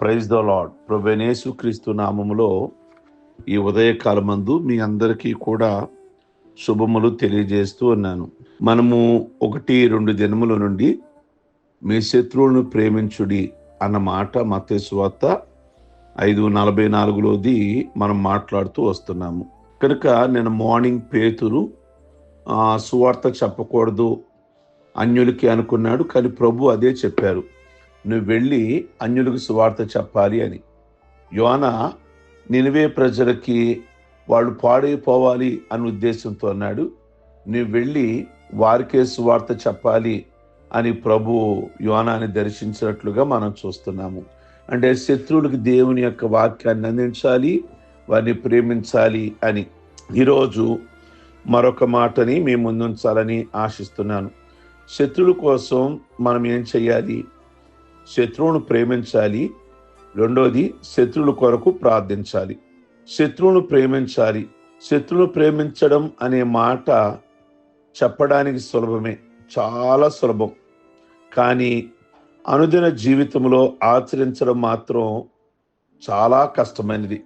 Praise the lord ప్రభనేసు క్రీస్తు నామములో ఈ ఉదయకాలమందు మీ అందరికీ కూడా శుభములు తెలియజేస్తూ ఉన్నాను. మనము ఒకటి రెండు దినముల నుండి మీ శత్రువులను ప్రేమించుడి అన్న మాట మతేశ్వార్త ఐదు నలభై నాలుగులోది మనం మాట్లాడుతూ వస్తున్నాము. కనుక నేను మార్నింగ్ పేతురు సువార్త చెప్పకూడదు అన్యులకి అనుకున్నాడు కానీ ప్రభు అదే చెప్పారు. నువ్వు వెళ్ళి అన్యులకు సువార్త చెప్పాలి అని. యోన నినివే ప్రజలకి వాళ్ళు పాడైపోవాలి అన్న ఉద్దేశంతో అన్నాడు. నువ్వు వెళ్ళి వారికే సువార్త చెప్పాలి అని ప్రభు యోనాన్ని దర్శించినట్లుగా మనం చూస్తున్నాము. అంటే శత్రువులకు దేవుని యొక్క వాక్యాన్ని అందించాలి వారిని ప్రేమించాలి అని. ఈరోజు మరొక మాటని మీ ముందుంచాలని ఆశిస్తున్నాను. శత్రువుల కోసం మనం ఏం చేయాలి? శత్రువును ప్రేమించాలి. రెండోది శత్రువుల కొరకు ప్రార్థించాలి. శత్రువును ప్రేమించాలి. శత్రువును ప్రేమించడం అనే మాట చెప్పడానికి సులభమే. చాలా సులభం. కానీ అనుదిన జీవితంలో ఆచరించడం మాత్రం చాలా కష్టమైనది.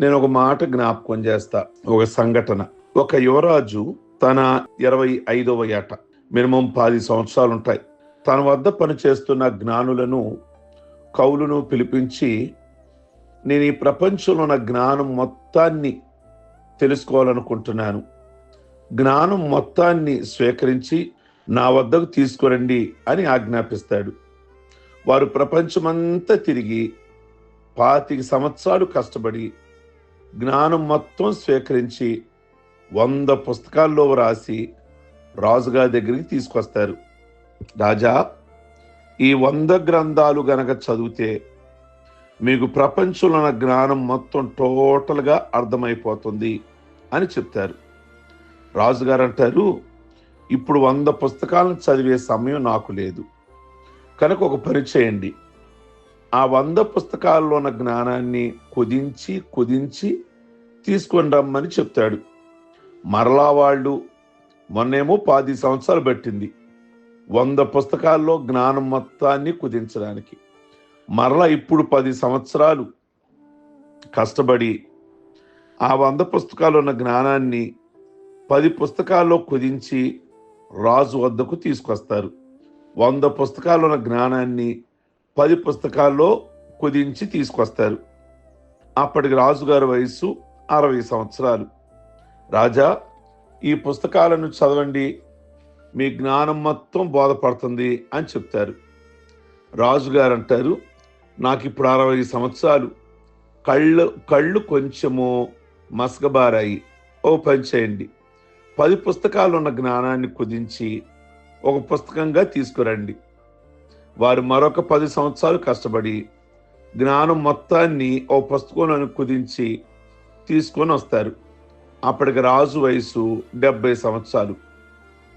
నేను ఒక మాట జ్ఞాపకం చేస్తా. ఒక సంఘటన. ఒక యువరాజు తన ఇరవై ఐదవ ఏట మినిమం పది సంవత్సరాలు ఉంటాయి తన వద్ద పనిచేస్తున్న జ్ఞానులను కవులను పిలిపించి నేను ఈ ప్రపంచంలో ఉన్న జ్ఞానం మొత్తాన్ని తెలుసుకోవాలనుకుంటున్నాను. జ్ఞానం మొత్తాన్ని స్వీకరించి నా వద్దకు తీసుకురండి అని ఆజ్ఞాపిస్తాడు. వారు ప్రపంచమంతా తిరిగి పాతిక సంవత్సరాలు కష్టపడి జ్ఞానం మొత్తం స్వీకరించి వంద పుస్తకాల్లో రాసి రాజుగారి దగ్గరికి తీసుకొస్తారు. రాజా ఈ వంద గ్రంథాలు గనక చదివితే మీకు ప్రపంచంలో ఉన్న జ్ఞానం మొత్తం టోటల్గా అర్థమైపోతుంది అని చెప్తారు. రాజుగారు అంటారు ఇప్పుడు వంద పుస్తకాలను చదివే సమయం నాకు లేదు. కనుక ఒక పని చేయండి. ఆ వంద పుస్తకాల్లో ఉన్న జ్ఞానాన్ని కుదించి కుదించి తీసుకొని రమ్మని చెప్తాడు. మరలా వాళ్ళు మొన్నేమో పది సంవత్సరాలు పట్టింది. వంద పుస్తకాల్లో జ్ఞానం మొత్తాన్ని కుదించడానికి. మరలా ఇప్పుడు పది సంవత్సరాలు కష్టపడి ఆ వంద పుస్తకాలు ఉన్న జ్ఞానాన్ని పది పుస్తకాల్లో కుదించి రాజు వద్దకు తీసుకొస్తారు. వంద పుస్తకాలు ఉన్న జ్ఞానాన్ని పది పుస్తకాల్లో కుదించి తీసుకొస్తారు. అప్పటికి రాజుగారి వయస్సు అరవై సంవత్సరాలు. రాజా ఈ పుస్తకాలను చదవండి మీ జ్ఞానం మొత్తం బోధపడుతుంది అని చెప్తారు. రాజుగారు అంటారు నాకు ఇప్పుడు అరవై సంవత్సరాలు. కళ్ళు కళ్ళు కొంచెము మసకబారాయి. ఓ పని చేయండి. పది పుస్తకాలు ఉన్న జ్ఞానాన్ని కుదించి ఒక పుస్తకంగా తీసుకురండి. వారు మరొక పది సంవత్సరాలు కష్టపడి జ్ఞానం మొత్తాన్ని ఓ పుస్తకంలో కుదించి తీసుకొని వస్తారు. అప్పటికి రాజు వయసు డెబ్బై సంవత్సరాలు.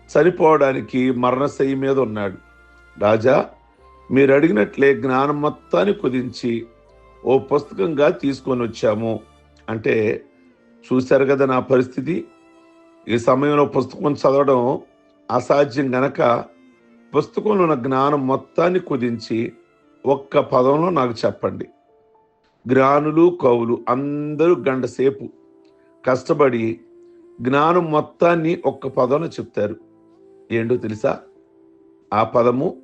చనిపోవడానికి మరణశయ్య మీద ఉన్నాడు. రాజా మీరు అడిగినట్లే జ్ఞానం మొత్తాన్ని కుదించి ఓ పుస్తకంగా తీసుకొని వచ్చాము. అంటే చూశారు కదా నా పరిస్థితి? ఈ సమయంలో పుస్తకం చదవడం అసాధ్యం గనక పుస్తకంలో ఉన్న జ్ఞానం మొత్తాన్ని కుదించి ఒక్క పదంలో నాకు చెప్పండి. జ్ఞానులు కవులు అందరూ గంట సేపు కష్టపడి జ్ఞానం మొత్తాన్ని ఒక్క పదంలో చెప్తారు. ఏంటో తెలుసా? ఆ పదము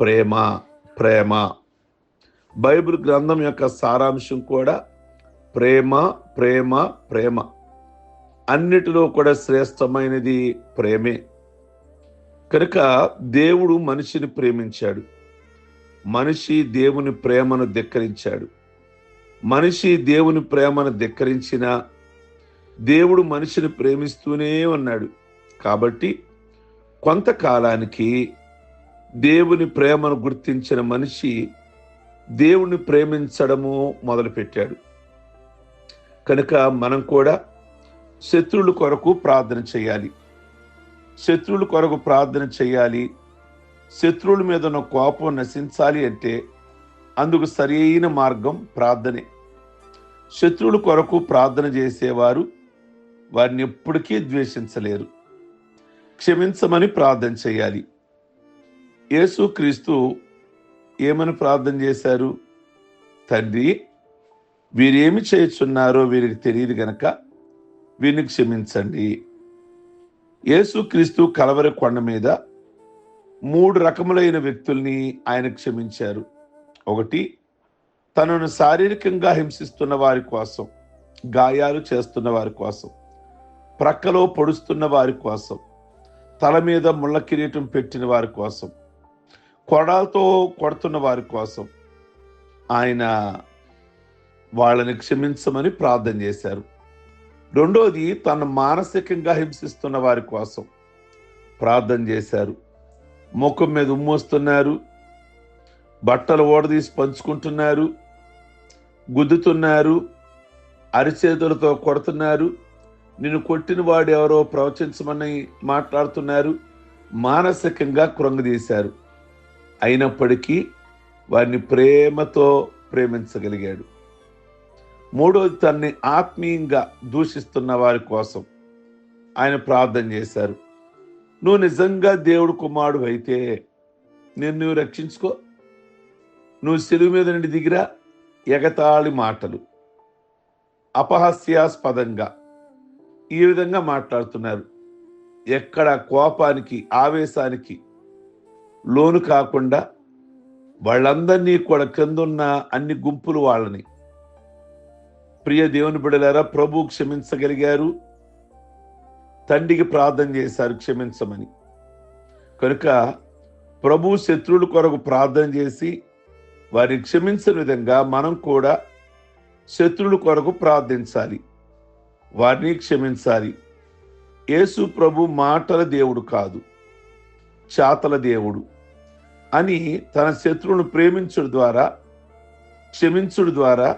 ప్రేమ ప్రేమ. బైబిల్ గ్రంథం యొక్క సారాంశం కూడా ప్రేమ ప్రేమ ప్రేమ. అన్నిటిలో కూడా శ్రేష్టమైనది ప్రేమే. కనుక దేవుడు మనిషిని ప్రేమించాడు. మనిషి దేవుని ప్రేమను ధిక్కరించాడు. మనిషి దేవుని ప్రేమను ధిక్కరించిన దేవుడు మనిషిని ప్రేమిస్తూనే ఉన్నాడు. కాబట్టి కొంతకాలానికి దేవుని ప్రేమను గుర్తించిన మనిషి దేవుని ప్రేమించడము మొదలుపెట్టాడు. కనుక మనం కూడా శత్రువుల కొరకు ప్రార్థన చేయాలి. శత్రువుల కొరకు ప్రార్థన చేయాలి. శత్రువుల మీద ఉన్న కోపం నశించాలి అంటే అందుకు సరైన మార్గం ప్రార్థనే. శత్రువుల కొరకు ప్రార్థన చేసేవారు వారిని ఎప్పటికీ ద్వేషించలేరు. క్షమించమని ప్రార్థన చేయాలి. యేసుక్రీస్తు ఏమని ప్రార్థన చేశారు? తండ్రి వీరేమి చేస్తున్నారో వీరికి తెలియదు గనక వీరిని క్షమించండి. యేసుక్రీస్తు కలవరి కొండ మీద మూడు రకములైన వ్యక్తుల్ని ఆయన క్షమించారు. ఒకటి తనను శారీరకంగా హింసిస్తున్న వారి కోసం గాయాలు చేస్తున్న వారి కోసం ప్రక్కలో పొడుస్తున్న వారి కోసం తల మీద ముళ్ళ కిరీటం పెట్టిన వారి కోసం కొడాలతో కొడుతున్న వారి కోసం ఆయన వాళ్ళని క్షమించమని ప్రార్థన చేశారు. రెండోది తను మానసికంగా హింసిస్తున్న వారి కోసం ప్రార్థన చేశారు. ముఖం మీద ఉమ్మోస్తున్నారు బట్టలు ఓడదీసి పంచుకుంటున్నారు గుద్దుతున్నారు అరిచేతులతో కొడుతున్నారు నిన్ను కొట్టిన వాడు ఎవరో ప్రవచించమని మాట్లాడుతున్నారు. మానసికంగా కృంగదీశారు అయినప్పటికీ వారిని ప్రేమతో ప్రేమించగలిగాడు. మూడోది తన్ని ఆత్మీయంగా దూషిస్తున్న వారి కోసం ఆయన ప్రార్థన చేశారు. నువ్వు నిజంగా దేవుడు కుమారుడు అయితే నేను నువ్వు రక్షించుకో. నువ్వు సెలువు మీద నుండి దిగిరా. ఎగతాళి మాటలు. అపహాస్యాస్పదంగా ఈ విధంగా మాట్లాడుతున్నారు. ఎక్కడ కోపానికి ఆవేశానికి లోను కాకుండా వాళ్ళందరినీ కూడా కిందున్న అన్ని గుంపులు వాళ్ళని. ప్రియ దేవుని బిడలారా ప్రభు క్షమించగలిగారు. తండ్రికి ప్రార్థన చేశారు క్షమించమని. కనుక ప్రభు శత్రువుల కొరకు ప్రార్థన చేసి వారిని క్షమించిన విధంగా మనం కూడా శత్రువుల కొరకు ప్రార్థించాలి. వారిని క్షమించాలి. యేసు ప్రభు మాటల దేవుడు కాదు చాతల దేవుడు అని తన శత్రువును ప్రేమించుడు ద్వారా క్షమించుడు ద్వారా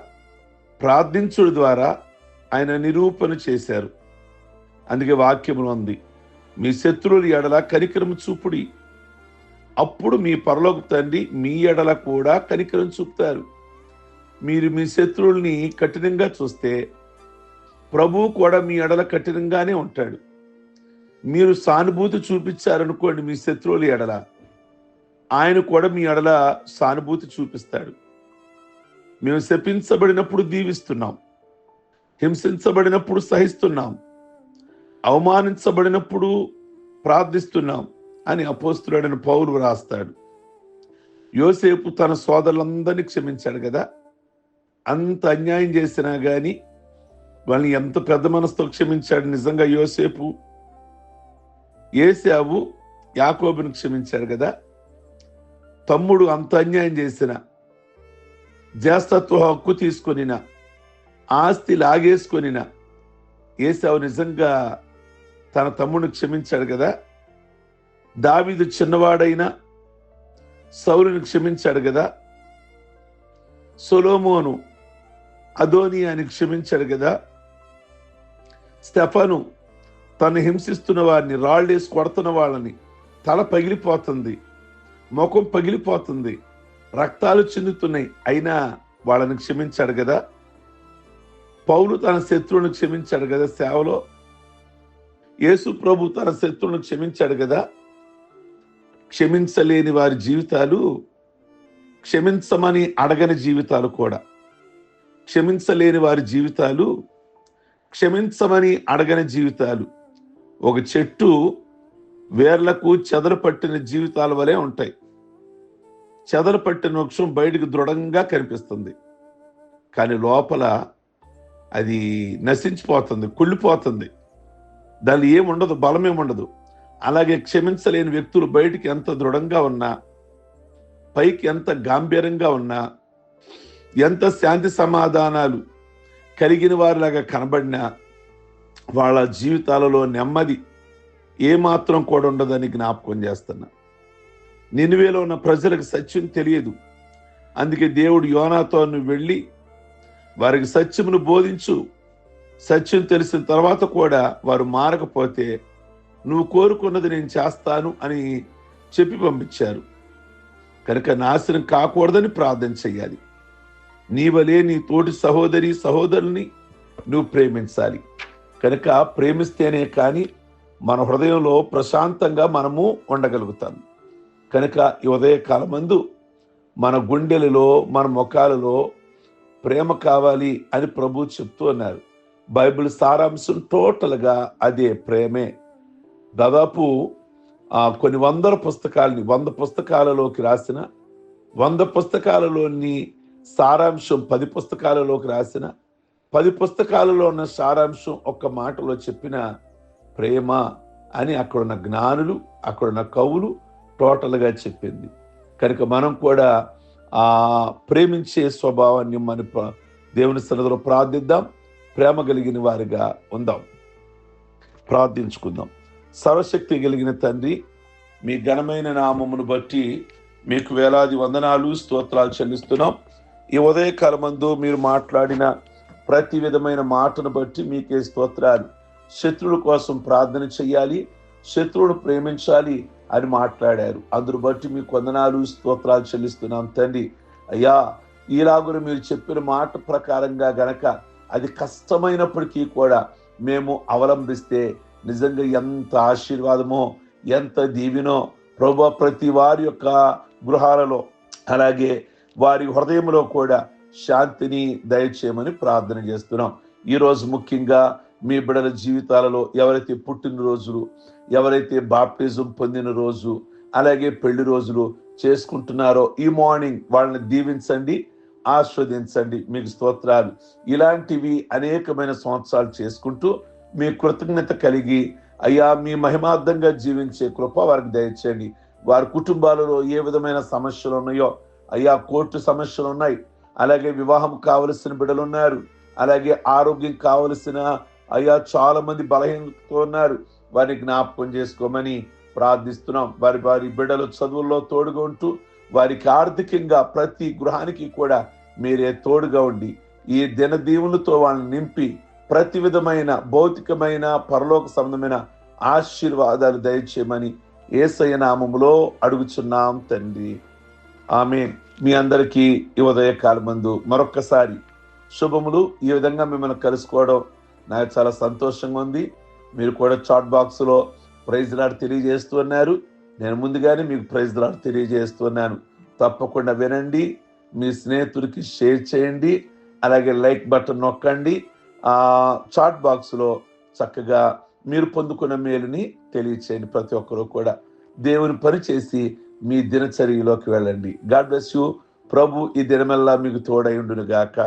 ప్రార్థించుడు ద్వారా ఆయన నిరూపణ చేశారు. అందుకే వాక్యములు ఉంది మీ శత్రువుల ఎడల కనికరము చూపుడి. అప్పుడు మీ పరలోక తండ్రి మీ ఎడల కూడా కనికరం చూపుతారు. మీరు మీ శత్రువుల్ని కఠినంగా చూస్తే ప్రభువు కూడా మీ ఎడల కఠినంగానే ఉంటాడు. మీరు సానుభూతి చూపించారనుకోండి మీ శత్రువుల ఎడల. ఆయన కూడా మీ ఎడల సానుభూతి చూపిస్తాడు. మేము శపించబడినప్పుడు దీవిస్తున్నాం. హింసించబడినప్పుడు సహిస్తున్నాం. అవమానించబడినప్పుడు ప్రార్థిస్తున్నాం అని అపోస్తుడైన పౌరు రాస్తాడు యోసేపు తన సోదరులందరినీ క్షమించాడు కదా. అంత అన్యాయం చేసినా కానీ వాళ్ళని ఎంత పెద్ద మనసుతో క్షమించాడు నిజంగా యోసేపు? ఏసావు యాకోబుని క్షమించాడు కదా? తమ్ముడు అంత అన్యాయం చేసిన జ్యేష్ఠత్వ హక్కు తీసుకొనిన ఆస్తి లాగేసుకొనిన ఏసావు నిజంగా తన తమ్ముడిని క్షమించాడు కదా? దావిదు చిన్నవాడైనా సౌరుని క్షమించాడు కదా? సొలోమోను అదోనియాని క్షమించాడు కదా? స్టెఫను తను హింసిస్తున్న వారిని రాళ్ళేసి కొడుతున్న వాళ్ళని తల పగిలిపోతుంది ముఖం పగిలిపోతుంది రక్తాలు చెందుతున్నాయి. అయినా వాళ్ళని క్షమించాడు కదా? పౌలు తన శత్రువును క్షమించాడు కదా సేవలో? యేసు ప్రభు తన శత్రువును క్షమించాడు కదా? క్షమించలేని వారి జీవితాలు క్షమించమని అడగని జీవితాలు కూడా. క్షమించలేని వారి జీవితాలు క్షమించమని అడగని జీవితాలు. ఒక చెట్టు వేర్లకు చెదలు పట్టిన జీవితాల వలె ఉంటాయి. చెదలు పట్టిన వృక్షం బయటకు దృఢంగా కనిపిస్తుంది. కానీ లోపల అది నశించిపోతుంది కుళ్ళిపోతుంది. దాని ఏముండదు బలమేముండదు అలాగే క్షమించలేని వ్యక్తులు బయటికి ఎంత దృఢంగా ఉన్నా పైకి ఎంత గాంభీర్యంగా ఉన్నా ఎంత శాంతి సమాధానాలు కలిగిన వారిలాగా కనబడిన వాళ్ళ జీవితాలలో నెమ్మది ఏమాత్రం కూడా ఉండదని జ్ఞాపకం చేస్తున్నా. నినువేలో ఉన్న ప్రజలకు సత్యం తెలియదు. అందుకే దేవుడు యోనాతో నువ్వు వెళ్ళి వారికి సత్యమును బోధించు. సత్యం తెలిసిన తర్వాత కూడా వారు మారకపోతే నువ్వు కోరుకున్నది నేను చేస్తాను అని చెప్పి పంపించారు. కనుక నాశనం కాకూడదని ప్రార్థన చెయ్యాలి నీ వలే నీ తోటి సహోదరి సహోదరుని నువ్వు ప్రేమించాలి. కనుక ప్రేమిస్తేనే కానీ మన హృదయంలో ప్రశాంతంగా మనము ఉండగలుగుతాం. కనుక ఈ ఉదయకాలమందు మన గుండెలలో మన ముఖాలలో ప్రేమ కావాలి అని ప్రభు చెప్తూ ఉన్నారు బైబిల్ సారాంశం టోటల్గా అదే ప్రేమే. దాదాపు ఆ, కొన్ని వందల పుస్తకాలని వంద పుస్తకాలలోకి రాసిన వంద పుస్తకాలలోని సారాంశం పది పుస్తకాలలోకి రాసిన పది పుస్తకాలలో ఉన్న సారాంశం ఒక్క మాటలో చెప్పిన ప్రేమ అని అక్కడున్న జ్ఞానులు అక్కడున్న కవులు టోటల్గా చెప్పింది. కనుక మనం కూడా ఆ ప్రేమించే స్వభావాన్ని మన దేవుని సన్నిధిలో ప్రార్థిద్దాం. ప్రేమ కలిగిన వారిగా ఉందాం. ప్రార్థించుకుందాం. సర్వశక్తి కలిగిన తండ్రి మీ ఘనమైన నామమును బట్టి మీకు వేలాది వందనాలు స్తోత్రాలు చెల్లిస్తున్నాం. ఈ ఉదయకాలమందు మీరు మాట్లాడిన ప్రతి విధమైన మాటను బట్టి మీకే స్తోత్రాలు. శత్రువుల కోసం ప్రార్థన చేయాలి శత్రువును ప్రేమించాలి అని మాట్లాడారు. అందును బట్టి మీ కొందనాలు స్తోత్రాలు చెల్లిస్తున్నాం తండ్రి. అయ్యా ఈలాగున మీరు చెప్పిన మాట ప్రకారంగా గనక అది కష్టమైనప్పటికీ కూడా మేము అవలంబిస్తే నిజంగా ఎంత ఆశీర్వాదమో ఎంత దీవినో ప్రభు ప్రతి వారి యొక్క గృహాలలో అలాగే వారి హృదయంలో కూడా శాంతిని దయచేయమని ప్రార్థన చేస్తున్నాం. ఈరోజు ముఖ్యంగా మీ బిడల జీవితాలలో ఎవరైతే పుట్టినరోజులు ఎవరైతే బాప్టిజం పొందిన రోజు అలాగే పెళ్ళి రోజులు చేసుకుంటున్నారో ఈ మార్నింగ్ వాళ్ళని దీవించండి ఆస్వాదించండి. మీకు స్తోత్రాలు. ఇలాంటివి అనేకమైన సంవత్సరాలు చేసుకుంటూ మీ కృతజ్ఞత కలిగి అయ్యా మీ మహిమార్థంగా జీవించే కృప వారికి దయచేయండి. వారి కుటుంబాలలో ఏ విధమైన సమస్యలు ఉన్నాయో అయ్యా కోర్టు సమస్యలు ఉన్నాయి. అలాగే వివాహం కావలసిన బిడ్డలు ఉన్నారు. అలాగే ఆరోగ్యం కావలసిన అయ్యా చాలా మంది బలహీనతో ఉన్నారు. వారిని జ్ఞాపకం చేసుకోమని ప్రార్థిస్తున్నాం. వారి వారి బిడ్డలు చదువుల్లో తోడుగా ఉంటూ వారికి ఆర్థికంగా ప్రతి గృహానికి కూడా మీరే తోడుగా ఉండి ఈ దినదీవులతో వాళ్ళని నింపి ప్రతి విధమైన భౌతికమైన పరలోక సంబంధమైన ఆశీర్వాదాలు దయచేయమని ఏసయ్య నామములో అడుగుచున్నాం తండ్రి. ఆమె మీ అందరికీ ఈ ఉదయకాలమందు మరొక్కసారి శుభములు. ఈ విధంగా మిమ్మల్ని కలుసుకోవడం నాకు చాలా సంతోషంగా ఉంది. మీరు కూడా చాట్ బాక్స్లో ప్రైజ్ లాడ్ తెలియజేస్తూ ఉన్నారు. నేను ముందుగానే మీకు ప్రైజ్ లాడ్ తెలియజేస్తున్నాను తప్పకుండా వినండి. మీ స్నేహితుడికి షేర్ చేయండి. అలాగే లైక్ బటన్ నొక్కండి. ఆ చాట్ బాక్స్లో చక్కగా మీరు పొందుకున్న మేలుని తెలియచేయండి ప్రతి ఒక్కరూ కూడా. దేవుని పని చేసి మీ దినచర్యలోకి వెళ్ళండి. గాడ్ బ్లెస్ యూ ప్రభు ఈ దినమెల్లా మీకు తోడై ఉండును గాక